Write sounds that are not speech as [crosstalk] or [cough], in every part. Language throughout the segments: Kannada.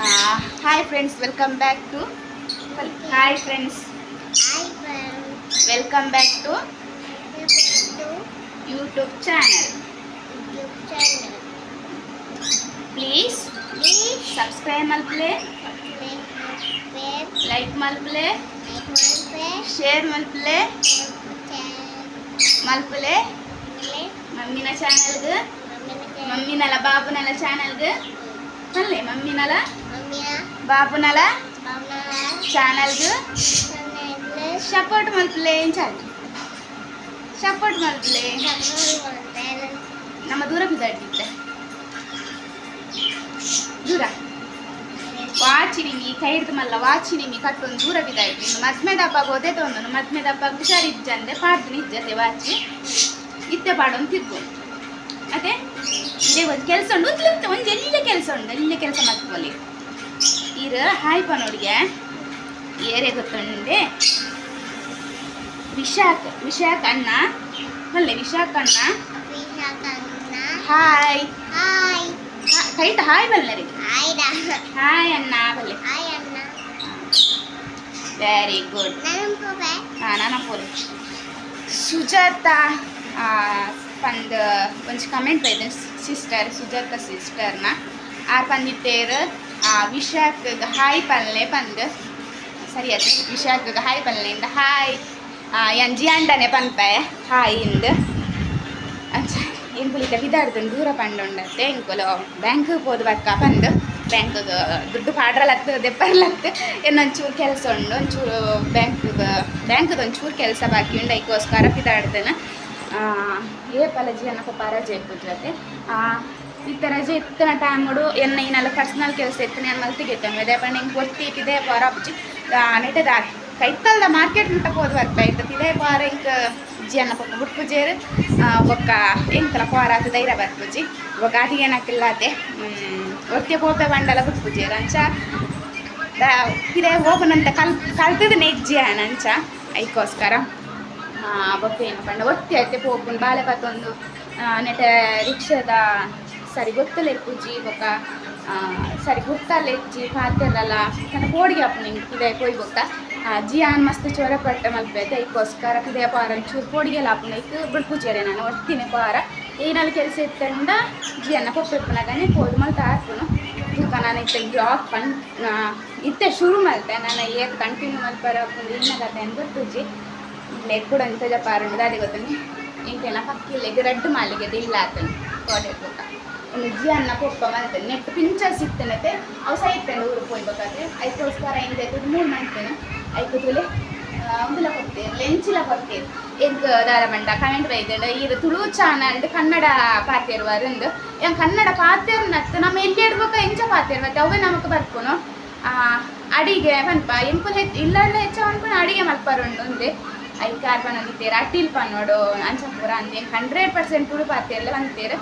Hi friends welcome back to hi friends welcome back to YouTube channel please subscribe மல்பிளே like மல்பிளே ஷேர் மல்பிளே మల్పులే మమ్మీ నా ఛానల్కు మమ్మీ నెల బాబు నెల ఛానల్కు మళ్ళీ మమ్మీ నెల ಚಾನಲ್ಗೆ ಸಪೋರ್ಟ್ ಮಲ್ಪ್ಲೆ ಚಾಲ್? ಸಪೋರ್ಟ್ ಮಲ್ಪ್ಲೆ ನಮ್ಮ ದೂರ ಬಿದ್ದಾಡಿದ್ದೆ ದೂರ? ವಾಚಿನಿಮಿ ಕೈ ಹಿಡ್ದಮಲ್ಲ ವಾಚಿನಿಮಿ ಕಟ್ಟೊಂದು ದೂರ ಬಿದ್ದಾಯ್ತು. ಮದ್ಮೆ ದಬ್ಬಾಗ ಓದೇ ತೊಂದನು ಮದ್ಮೆ ದಬ್ಬಾಗ ಹುಷಾರಿಜ್ಜಂದೆ ಪಾಡ್ದು ನಿಜ್ಜತೆ ವಾಚಿ. ಇತ್ತೆ ಪಾಡೊಂದು ತಿರ್ಗು ಮತ್ತೆ? ಇದೇ ಒಂದು ಕೆಲಸ ಉಂಟು ಉತ್ಲುತ್ತ ಒಂದು ಎಲ್ಲಿ ಕೆಲಸ ಉಂಟು? ಎಲ್ಲಿ ಕೆಲಸ ಹಾಯ್ ಪಾ ನೋಡಿಗೆ ಏರೇ ಗೊತ್ತೆ ವಿಶಾಖ್ ವಿಶಾಖ್ ಅಣ್ಣ. ಅಲ್ಲೇ ವಿಶಾಖ ಅಣ್ಣ. ಹಾಯ್. ಹಾಯ್. ಕೈತ ಹಾಯ್ ಬಲ್ಲರಿ ಹಾಯ್ ಅಣ್ಣ ಬಲ್ಲೆ ವೆರಿ ಗುಡ್ ಹಾಂ ನಾನು ಪೋಲಿ ಸುಜಾತ ಪಂದ್ ಒಂದು ಕಮೆಂಟ್ ಬೈದೆ ಸಿಸ್ಟರ್ ಸುಜಾತ ಸಿಸ್ಟರ್ನ ಆರ್ ಪಂದಿತ್ತೇರು ವಿಶಾಖಗೆ ಹಾಯ್ ಪಲ್ಲೆ ಪಂದ್ ಸರಿ ಅದು ವಿಶಾಖಗೆ ಹಾಯ್ ಪಲ್ಲೆಯಿಂದ ಹಾಯ್ ಎಂಜಿ ಅಂಡನೆ ಪನ್ಪಾಯ ಹಾಯ್ ಇಂದ ಅಂಚ ಎಂಕುಲಿಕ ಬಿದಾಡ್ದು ದೂರ ಪಂಡುಂಡತ್ತೆ ಎಂಕುಲು ಬ್ಯಾಂಕ್ ಹೋದ ಬಕ್ಕ ಬಂದು ಬ್ಯಾಂಕಿಗೆ ದುಡ್ಡು ಪಾಡ್ರಲತ್ತು ದೆಪ್ಪರ್ಲತ್ತು ಇನ್ನೊಂಚೂರು ಕೆಲಸ ಉಂಡು ಒಂಚೂರು ಬ್ಯಾಂಕ್ ಬ್ಯಾಂಕದ ಒಂಚೂರು ಕೆಲಸ ಬಾಕಿ ಉಂಡು ಅದಕ್ಕೋಸ್ಕರ ಬಿದಾಡ್ದೇನೆ ಏ ಪಲಜಿ ಅನ್ನೋ ಪರಾಜಯ ಇಪ್ಪುಜತೆ ಇತ್ತ ರಜೆ ಇತ್ತಿನ ಟೈಮಡು ಎನ್ನ ಇನ್ನೆಲ್ಲ ಪರ್ಸ್ನಲ್ ಕೆಲಸ ಇತ್ತು ನಾನು ಮಲ್ತಿಗೆತ್ತೆ ಅದೇ ಪಂಡ ಹಿಂಗೆ ಒತ್ತಿ ಇದೇ ಬಾರ ಅಪ್ಜಿ ನೆಟ್ಟದ ಕೈತಲ್ದ ಮಾರ್ಕೆಟ್ ಮಟ್ಟಕ್ಕೆ ಹೋದ್ ಬರ್ತಾ ಇತ್ತು ಇದೇ ಬಾರ ಹಿಂಗೆ ಅಜ್ಜಿ ಅನ್ನ ಪಕ್ಕ ಬಿಟ್ಪುಜೇರು ಒಕ್ಕ ಎಂಕಲ ಪಾರ ಅದು ಧೈರ್ಯ ಬರ್ಪುಜಿ ಇವಾಗ ಅದು ಏನಾಕಿಲ್ಲ ಅದೇ. ಒತ್ತೆ ಪೋಪೆ ಬಂಡಲ ಬಿಟ್ಪುಜೇರು ಅಂಚ. ಇದೇ ಹೋಗೋಣಂತ ಕಲ್ ಕಲ್ತದ ನೆಜ್ಜಿ ಅಂಚ. ಅದಕ್ಕೋಸ್ಕರ ಬೊಕ್ಕೆ ಏನು ಪಂಡ ಒತ್ತಿ ಐತೆ ಪೋಪುನ್ ಬಾಳೆ ಬತ್ತೊಂದು ನೆಟ ರಿಕ್ಷದ ಇಪ್ಪುಜಿ ಬೊಕ್ಕ ಸರಿ ಗುರ್ತಲ್ಲ ಇಜ್ಜಿ ಪಾತೆರಲ್ಲ ತನ್ನ ಕೋಡಿಗೆ ಅಪ್ಪ ನಿಂಗೆ ಇದೇ ಪೋಯ್ ಬೊಕ್ಕ ಆನ್ ಮಸ್ತ್ ಚೊರ ಪಟ್ಟ ಮಲ್ಪೈತೆ ಅದಕ್ಕೋಸ್ಕರ ಇದೇ ಪಾರ ಚೂರು ಕೋಡಿಗೆಲ್ಲ ಅಪ್ಪನ ಇತ್ತು ಬಿಡ್ಪುಜೇರೆ ನಾನು ಒತ್ತಿನ ಪಾರ. ಏನಲ್ಲಿ ಕೆಲಸ ಇತ್ತಂಡ ಜಿಯನ್ನ ಪೊಪ್ಪೆಪ್ಪನಾಗನೆ ಪೋದು ಮಲ್ ಹಾಕ್ತನು. ತೂಕ ನಾನು ಇತ್ತೆ ಬ್ಲಾಗ್ ಪನ್ ಇತ್ತೆ ಶುರು ಮಲ್ತೆ, ನಾನು ಏತ್ ಕಂಟಿನ್ಯೂ ಮಲ್ಪರ ಕತೆ ಅಂತ ಪೂಜಿ. ಲೆಗ್ ಕೂಡ ಇಂಥ ಪಾರುಂಡು ಅದೇ ಗೊತ್ತನಿ ಇಂಕೆನ ಪಕ್ಕಿಲ್ಲೆಗ್ ರೆಡ್ ಮಾಲಿಗೆ ಇಲ್ಲ ಆತನು ಕೋಟೆ ಬೊಕ್ಕ ಇನ್ನು ಜಿ ಅನ್ನ ಪೊಪ್ಪ ಮಲ್ತೇನೆ ನೆಟ್ ಪಿಂಚ ಸಿಗ್ತೇನೆ ಅವು ಸೈತೇನೆ ಊರು ಹೋಗ್ಬೇಕಾದ್ರೆ. ಅದಕ್ಕೋಸ್ಕರ ಹಿಂದೆ ಮೂರು ಮಾಡ್ತೇನೆ. ತುಲೆ. ಒಂದಿಲ ಕೊಡ್ತೇವೆ ಲೆಂಚಿಲ ಕೊಡ್ತೇವೆ ಎಗ್, ದಾರ ಮಂಡ ಕಮೆಂಟ್ ಬೈದೇಂಡ ಇದು ತುಳು ಚಾನಲ್ ಕನ್ನಡ ಪಾತೆರ್ ವರಂದು ಏನ್ ಕನ್ನಡ ಪಾತೆರ್ ನತ್ತು ನಮ್ಮ ಎಲ್ಲಿ ಇಡ್ಬೇಕು, ಎಂಚ ಪಾತೆರ್ ಮತ್ತೆ ಅವೇ ನಮಕ್ ಬರ್ಕೊನು. ಅಡಿಗೆ ಪನ್ಪ ಎಂಪುಲ್ ಹೆಚ್ಚು, ಇಲ್ಲ ಹೆಚ್ಚು ಅನ್ಕೊಂಡು ಅಡಿಗೆ ಮಲ್ಪರುಂಡು ಒಂದೇ. ಐದು ಕಾರ್ಬನ್ ಬಂದಿತ್ತೇರ ಅಟ್ಟಿಲ್ ಪನ್ನೋಡು ಅಂಚಪುರ ಅಂದೆ ಹಂಡ್ರೆಡ್ ಪರ್ಸೆಂಟ್ ತುಳು ಪಾತೆರ್ಲ ಬಂತೇರು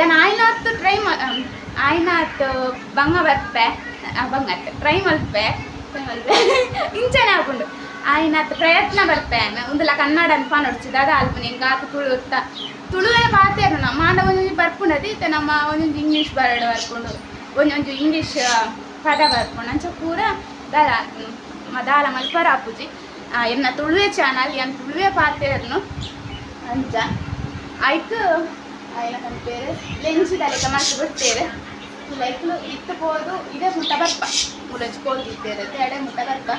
ಏನು ಆಯ್ನಾತ್ತು ಟ್ರೈ ಆಯ್ನಾತ್ ಬಂಗ ಬರ್ಪೆ ಬಂಗತ್ ಟ್ರೈ ಮಲ್ಪೆ ಇಂಚನೆ [laughs] ಹಾಕೊಂಡು ಆಯ್ನಾತ್ ಪ್ರಯತ್ನ ಬರ್ಪೆ ಒಂದಲ್ಲ ಕನ್ನಡ ಅನ್ಪ ನೋಡ್ಸಿದ, ಅದ ಅಲ್ಪ ನಿಂಗೆ ಆತು ತುಳು ತುಳುವೇ ಪಾತೇರು ನಮ್ಮ ಮಾಡ ಒಂದೊಂದು ಬರ್ಪುಂಡದು ಇತ್ತೆ, ನಮ್ಮ ಒಂದೊಂದು ಇಂಗ್ಲೀಷ್ ಬರ್ಡ್ ಬರ್ಕೊಂಡು ಒಂದೊಂದು ಇಂಗ್ಲೀಷ್ ಪದ ಬರ್ಕೊಂಡು ಅಂಚ ಪೂರ ದಾಲ ದಾಲ ಮಲ್ಪರ ಆಪುಜಿ ಎನ್ನ ತುಳುವೆ ಚಾನಲ್ ಎನ್ ತುಳುವೆ ಪಾತೇರ್ನು ಅಂಚ ಆಯ್ತು. ಆಯ್ನ ಪೇರು ಲೆಂಚಿದಲೆಕ ಮಲ್ತು ಬಿಡ್ತೇವೆ. ಲೈಕ್ಲು ಇತ್ತು ಪೋದು ಇದೇ ಮುಟ್ಟ ಬರ್ಪ ಮುಲಜ್ ಕೋಲ್ದಿದ್ದೇವೆ ಎಡೆ ಮುಟ್ಟ ಬರ್ಪ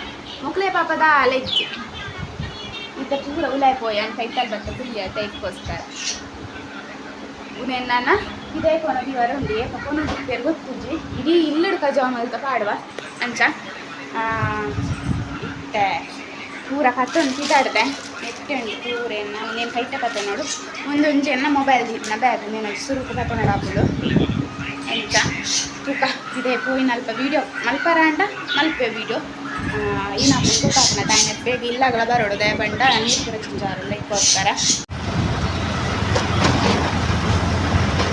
ಮುಕ್ಲೆ ಪಾಪದ ಲೆಜ್ಜಿ ಇತ್ತ ಪೂರ ಉಲಾಯ್ ಪೋಯ ಅಂತ ಕೈತಲ್ ಬರ್ತ ಕುಲಿಯ ತೈಕೋಸ್ಕರ ಉನೆನ್ನ ಇದೇ ಕೊನ ದಿವರ ಉಂಡಿ ಪಪ್ಪನ ಪೇರು ಗೊತ್ತುಜಿ ಇಡೀ ಇಲ್ಲಡ್ ಕಜಾವ ಮಲ್ತ ಪಾಡುವ? ಅಂಚ ಇತ್ತೆ ಪೂರ ಕತ್ತೊಂದು ತಿದಾಡ್ದೆ ಎತ್ತೆ ಉಂಟು ಪೂರ ಎನ್ನ ನೀನು ಕೈತ ಕತ್ತೆ ನೋಡು. ಒಂದೊಂದು ಎನ್ನ ಮೊಬೈಲ್ ದಿನ ಬ್ಯಾಗ್ ನೀನು ಸುರುಕು ಕತ್ತೊಂಡು ಹಾಕೋದು ಎಂತ? ತೂಕ ಇದೇ ಪೂವಿನ ಅಲ್ಪ ವೀಡಿಯೋ ಮಲ್ಪರ ಅಂಡ? ಮಲ್ಪೆ ವೀಡಿಯೋ ಇನ್ನ ಗೊತ್ತಾಗ್ನ ತಾಯಿನ ಬೇಗ ಇಲ್ಲಾಗಲ ಬರೋಡು. ದಯ ಬಂಡ, ನೀರು ಪೂರ ಚಿಂಜಾರು ಲೈಕ್ಕೋಸ್ಕರ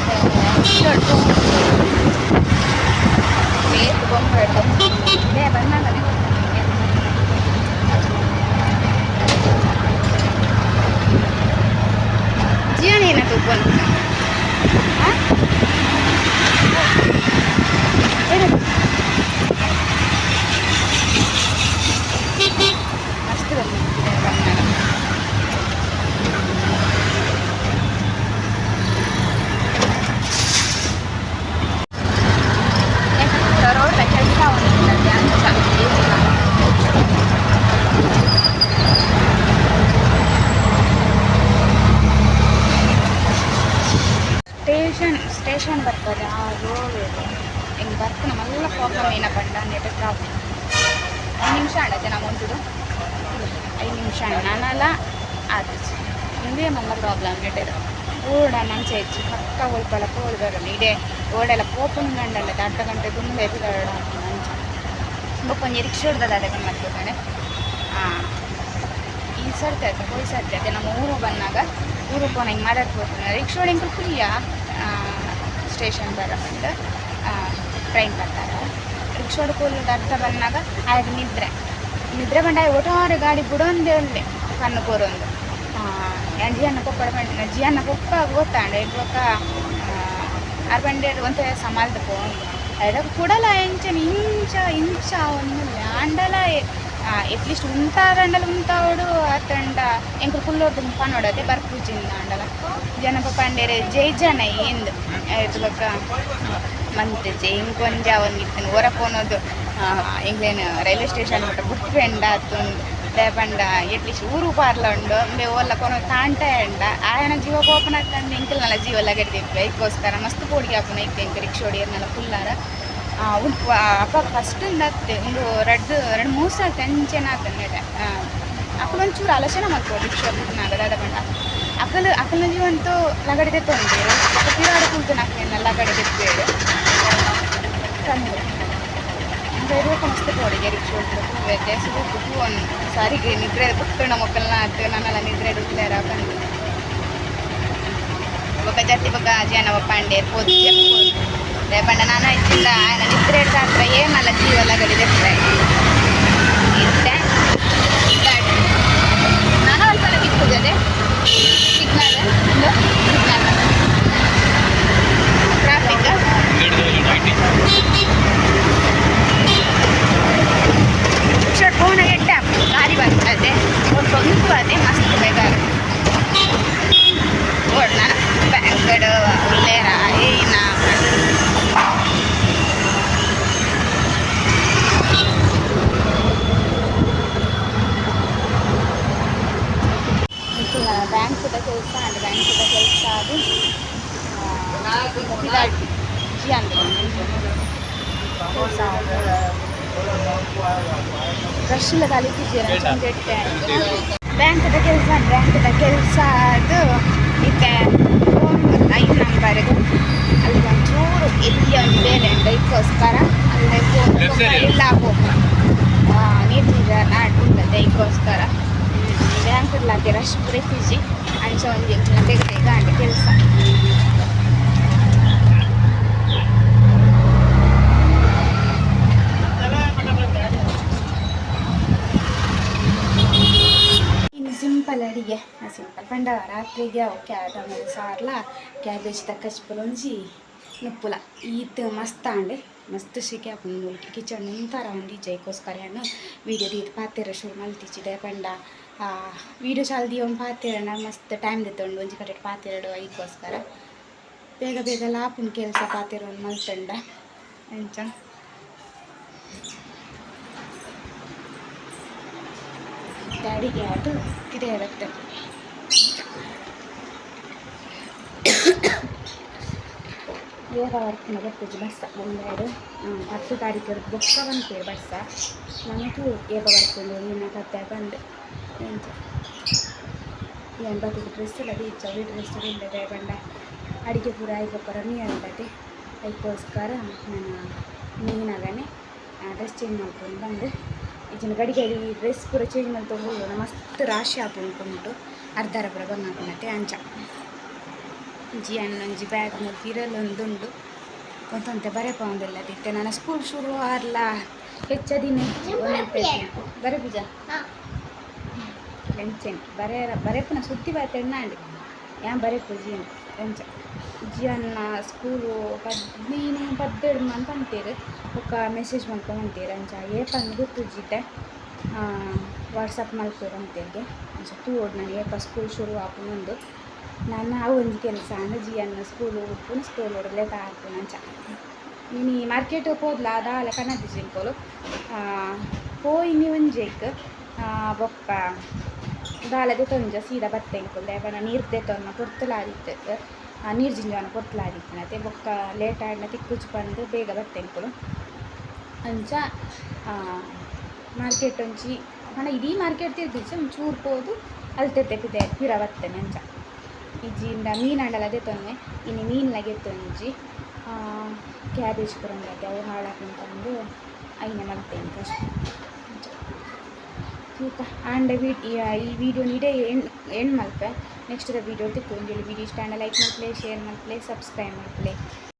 ಬೇಸ್ ಸ್ಟೇಷನ್ ಸ್ಟೇಷನ್ ಬರ್ತದೆ. ಆ ರೋಡ್ ಹಿಂಗೆ ಬರ್ತು ಮಲ್ಲ ಪ್ರಾಬ್ಲಮ್ ಏನಪ್ಪ ನೆಟ್ ಪ್ರಾಬ್ಲಮ್ ಐದು ನಿಮಿಷ ಅಣ್ಣತೆ ನಾವು ಮುಂದುಡು ಐದು ನಿಮಿಷ ಅಣ್ಣನಲ್ಲ ಅದು ಹಿಂದೆ ನಮ್ಮ ಪ್ರಾಬ್ಲಮ್ ನೆಟ್ಟದು ಓಡ ನಂಚೆ ಹೆಚ್ಚು ಪಕ್ಕ ಹೋಲ್ಪಲ್ಲ ಹೋಲ್ಬರ ಇಡೇ ಓಡೆಲ್ಲ ಪೋಪನ್ ಗಂಡಲ್ಲ ಅರ್ಧ ಗಂಟೆ ತುಂಬ ಎದುರಾಡ ನಂಚ ಬೊಕ್ಕೊಂಜಿ ರಿಕ್ಷಾ ಹೊಡ್ದದ ಅದಕ್ಕೆ ಮಾಡ್ಕೊತಾನೆ ಹಾಂ ಈ ಸರ್ತಿ ಆಯ್ತು ಹೋಯ್ ಸರ್ತಿ ಆಯ್ತು. ನಮ್ಮ ಊರು ಬಂದಾಗ ಊರು ಫೋನ್ ಹಿಂಗೆ ಮಾತಾಡ್ಕೊಡ್ತಾನೆ ರಿಕ್ಷಾ ಹೊಡಿ ಫ್ರೀಯ ಸ್ಟೇಷನ್ ಬರ ಬಂದು ಟ್ರೈನ್ ಬರ್ತಾರೆ ರಿಕ್ಷಾ ಹೊಡ್ಕೊಳ್ಳೋದು ಅರ್ಥ ಬಂದಾಗ ಆಯ್ತು ನಿದ್ರೆ ನಿದ್ರೆ ಬಂಡ ಒಟ್ಟಾರೆ ಗಾಡಿ ಬಿಡೊಂದೇ ಒಳ್ಳೆ ಕಣ್ಣು ಕೋರೊಂದು ಜಿ ಅನ್ನ ಕೊಪ್ಪಳ ಬಂಡ ಜಿ ಅನ್ನ ಕೊಪ್ಪ ಗೊತ್ತಾಂಡೆ ಇವಾಗ ಆರು ಬಂಡೆ ಒಂತ ಸಮಾಲ್ದ ಪೋಂದು ಎಡಕ್ಕೆ ಕೊಡಲ್ಲ ಎಂಚನೆ ಇಂಚ ಇಂಚ ಒಂದು ಆಂಡಲ ಎಟ್ಲೀಸ್ಟ್ ಉಂಟಾರಂಡಲ ಉಂತಾವಡು ಅತ್ತಂಡ ಎಂಕುಲು ಕುಲ್ಲೋರ್ದು ಪನೋಡದೆ ಬರ್ಪೂಜಿಂದ ಆಂಡಲ ಜನಪ ಪಂಡೆರೆ ಜೈ ಜನ ಎಂದು. ಇವಾಗ ಮಂತ್ ಜೈ ಇಂಕೊಂಜ ಇತ್ತಿನ ಇತ್ತು ಹೊರ ಪೋನೋದು ಇಂಗ್ಲೇನು ರೈಲ್ವೆ ಸ್ಟೇಷನ್ ಬಿಟ್ಟು ಬುಕ್ ಪೆಂಡ ಅತ್ತೊಂದು ಪಂಡ ಎಟ್ಲೀಸ್ಟ್ ಊರು ಪಾರ್ಲ ಉಂಡು. ಬೆ ಓಲ್ಲ ಕೊನ ತಾಂಟ ಎಂಡ. ಆಯನ ಜೀವ ಪೋಪನ ತಂದು ಎಂಕಲ್ನಲ್ಲ ಜೀವ ಲಗಡಿದಿದ್ವಿ ಇದಕ್ಕೋಸ್ಕರ ಮಸ್ತ್ ಪೋಡಿಗೆ ಆಪುನ ಇತ್ತು ಎಂಕ ರಿಕ್ಷಾ ಹೊಡಿಯೋರ್ನೆಲ್ಲ ಫುಲ್ಲಾರ ಉಂಟು ಅಪ್ಪ ಫಸ್ಟ್ ಅತ್ತೆ ಒಂದು ರೆಡ್ ಎರಡು ಮೂರು ಸಾವಿರ ಟೆನ್ಷನ್ ಆತಂದೆ ಅಕ್ಕಲು ಒಂಚೂರು ಆಲೋಚನೆ ಮಾಡ್ಬೋದು ರಿಕ್ಷಾ ಬುಕ್ನಾಗ ದಾದ ಬಂಡ ಅಕ್ಕಲು ಅಕ್ಕನ ಜೀವಂತೂ ಲಗಡಿದೆ ತೊಂದರೆ ತಿರಾಡ ಕುಂತು ನಾಲ್ಕೇನ ಲಗಡಿ ತೆಪ್ಪೇಡು ತಂದು. ಬೇರೆ ಮಸ್ತ್ ಪೋಡಿಗೆ ರಿಕ್ಷಾ ಹೊಡ್ಬೇಕು ಸುಟ್ಟು ಒಂದು ಸಾರಿಗೆ ನಿದ್ರೆ ಕುಕ್ಕಣ ಮಕ್ಕಳನ್ನ ಆತು ನಾನೆಲ್ಲ ನಿದ್ರೆ ಡುಕ್ಲೇರ ಬಂದು ಸ್ವಲ್ಪ ಜಾಸ್ತಿ ಬಗ್ಗೆ ಜೇನವ ಪಾಂಡೆ ಪೋದು ಎಪ್ಪೋದು ಪಂಡ, ನಾನು ಹೆಚ್ಚಿಂದ ಆಯ್ನ ನಿದ್ರೆ ಸಾತ್ರ ಏಮಲ್ಲ ಜೀವಲ್ಲ ಗಡಿದೆ ನಾನು ಸಲ ಸಿಗ್ನಲ್ ಬ್ಯಾಂಕ್ದ ಕೆಲಸ ಬ್ಯಾಂಕ್ ಬ್ಯಾಂಕ್ದ ಕೆಲಸ ಅದು ಜಿ ಅಂದ್ರೆ ಕೆಲಸ ರಶ್ಲ ಬ್ಯಾಂಕ್ ಬ್ಯಾಂಕ್ದ ಕೆಲಸ ಬ್ಯಾಂಕ್ದ ಕೆಲಸ ಅದು ಇದೆ ಫೋನ್ ಐದು ನಂಬರ್ಗೆ ಅಲ್ಲಿ ಒಂಚೂರು ಎಲ್ಲಿ ಒಂದು ಬೇರೆ ಬೈಕ್ಗೋಸ್ಕರ ಅಲ್ಲಿ ಫೋನ್ ಇಲ್ಲ ಹೋಗ ನೀರು ನಾಟುಂಟದೆ ಇದಕ್ಕೋಸ್ಕರ. ಬ್ಯಾಂಕ್ಲಾಗೆ ರಶ್ ಫಿಜಿ ಅಂಚ ಒಂದು ಬೇಗ ಬೇಗ ಅಂಡೆ ಕೆಲಸ ಸಿಂಪಲ್ ಅಡಿಗೆ ಸಿಂಪಲ್ ಪಂಡ ರಾತ್ರಿಗೆ ಓಕೆ ಟೊಮೆಟೊ ಸಾರ್ಲ ಕ್ಯಾಬೇಜ್ ತಕ್ಕಚ್ಪುಲ ಒಂಜಿ ನುಪ್ಪುಲ. ಈತ್ ಮಸ್ತ್ ಅಂಡೆ ಮಸ್ತ್ ಶಿಕೆ ಮುಲ್ಕಿ. ಕಿಚನ್ ನಿಂತರ ಉಂಡು ಜೈಕೋಸ್ಕರ ವೀಡಿಯೋ ದೀತ್ ಪಾತೆರ ಶುರು ಮಲ್ತಿಚ್ಚಿದೆ ಪಂಡ. ವೀಡಿಯೋ ಚಾಲ್ದಿ ಒಂದು ಪಾತೆರನ ಮಸ್ತ್ ಟೈಮ್ ದೊಂದು ಒಂಜಿ ಕಡೆ ಪಾತೆರಡು ಐದಕ್ಕೋಸ್ಕರ ಬೇಗ ಬೇಗ ಲಾಪುನ್ ಕೆಲಸ ಪಾತೆರ ಒಂದು ಮಲ್ತಂಡ ಎಂಚ ಅಡಿಗೆ ಆಟು ಕಿದೆ ಇರುತ್ತೆ. ಬೇಗ ವರ್ಕ್ನ ಬರ್ತದೆ ಬಸ್ಸ, ಒಂದೆರಡು. ಹತ್ತು ತಾರೀಕು ಬೊಕ್ಕ ಬಂತೇವೆ ಬಸ್ಸ. ನನಗೂ ಏಗ ಬರ್ಕೊಂಡು ನಿನ್ನ ಕತ್ತೆ ಬಂದು. ಎಂತ? ಏನು ಬರ್ತದೆ ಡ್ರೆಸ್ ಎಲ್ಲ ಬೀಚ ಈ ಡ್ರೆಸ್ ಇಲ್ಲದೆ ಬಂಡ. ಅಡಿಗೆ ಪೂರ ಆಯ್ಕೊಪ್ಪರ ನೀರು ಬಟ್ಟೆ ಅದಕ್ಕೋಸ್ಕರ ನಾನು ಮೀನಾಗನೆ ಡ್ರೆಸ್ ಚೇಂಜ್ ಮಾಡ್ಕೊಂಡು ಬಂದು. ಇದನ್ನು ಗಡಿ ಗಡಿ ಡ್ರೆಸ್ ಪೂರ ಚೇಂಜ್ ಮಾಡಿ ತೊಗೊಂಡು ಮಸ್ತ್ ರಾಶಿ ಹಾಕೊಂಡು ಅರ್ಧರ ಪೂರ ಬಂದು ಹಾಕೊಂಡತ್ತೆ ಅಂಚ ಜಿ ಅನ್ನೊಂಜಿ ಬ್ಯಾಗ್ ಮುಲ್ಪಿರಲ್ ಒಂದುಂಡು ಒಂತಂತೆ ಬರೆ ಪೌಂದಿಲ್ಲ ದಿತ್ತೆ ನನ್ನ ಸ್ಕೂಲ್ ಶುರು ಆರ್ಲ ಹೆಚ್ಚ ದಿನ. ಬರೆ ಪೂಜ ಎಂಚೆನ್ ಬರೆ ಬರೆಪುನ பார்த்தேன்னா ಬರೆ ಪೂಜಿ ಎಂಚ ಜಿ ಅನ್ನ ಸ್ಕೂಲು ಪದ್ನೀನು ಪದ್ದೆಡು ಮಂತ್ ಅಂತೀರಿ, ಒಕ್ಕ ಮೆಸೇಜ್ ಮಾಡ್ಕೊಂಡು ಅಂತೀರಿ ಅಂಚ ಏಪನ್ ಗೊತ್ತುಜಿದ್ದೆ ವಾಟ್ಸಪ್ ಮಲ್ಪೇರು ಅಂತೇಗೆ ಅಂಚ ತೂಡ್ ನಾನು ಏಪ ಸ್ಕೂಲ್ ಶುರು ಆಪುನೊಂದು ನನ್ನ ಆ ಒಂಜಿ ಕೆಲಸ ಅಂದ್ರೆ ಜಿ ಅನ್ನ ಸ್ಕೂಲು ಉಪ್ಪುನ ಸ್ಕೂಲ್ ಹೊಡಲೆ ತಾರ್ಪುನ ಅಂಚ. ನೀನು ಮಾರ್ಕೆಟ್ ಹೋದ್ಲ ದಾಲ ಕನ್ನಡಿ ಜಿಂಕೋಲು ಪೋಯಿನಿ ಒಂಜೇಕ್ ಬೊಕ್ಕ ದಾಲದೆ ತೊಂಜ ಸೀದಾ ಬತ್ತೆ ಇಂಕೊಲ್ಲೆ ಬನ ನೀರ್ದೆ ತೊನ್ನ ಆ ನೀರು ಜಿಂಜಾನ ಕೊಟ್ಲಾದಿತ್ತನತೆ ಬೊಕ್ಕ ಲೇಟ್ ಆಡಿನ ತಿಕ್ಕುಜಿ ಬಂದು ಬೇಗ ಬತ್ತೆ ಕೂಡ ಅಂಚ ಮಾರ್ಕೆಟ್ ಒಂಚಿ ಹಣ ಇಡೀ ಮಾರ್ಕೆಟ್ ತಿರ್ದಿಚ್ಚ ಒಂಚೂರು ಪೋದು ಅಲ್ತೆತ್ತೆ ಪಿದೆ ಪಿರ ಬತ್ತೆ ಅಂಚ. ಮೀನ್ ಮೀನು ಅದೇ ದೆತ್ತೊಂದೆ ಇನ್ನು ಮೀನ್ಲ ಗೆತ್ತೊಂಜಿ ಕ್ಯಾಬೇಜ್ ಕೊರಂಗತ್ತೆ ಅವು ಹಾಳಾಕಂತಂದು ಐನೆ ಮಲ್ತೇನೆ ಕಷ್ಟ ಆ್ಯಂಡ್ ಆಂಡ ಈ ವಿಡಿಯೋ ನೀಡೇ ಎಂಡ್ ಎಂಡ್ ಮಲ್ಪೆ? ನೆಕ್ಸ್ಟ್ ವೀಡಿಯೋ ತಿಕ್ಕು ಒಂಜಿ ವಿಡಿಯೋ ಇಷ್ಟ ಲೈಕ್ ಮಾಡ್ಲೇ ಶೇರ್ ಮಾಡ್ಲೇ ಸಬ್ಸ್ಕ್ರೈಬ್ ಮಲ್ಪಲೆ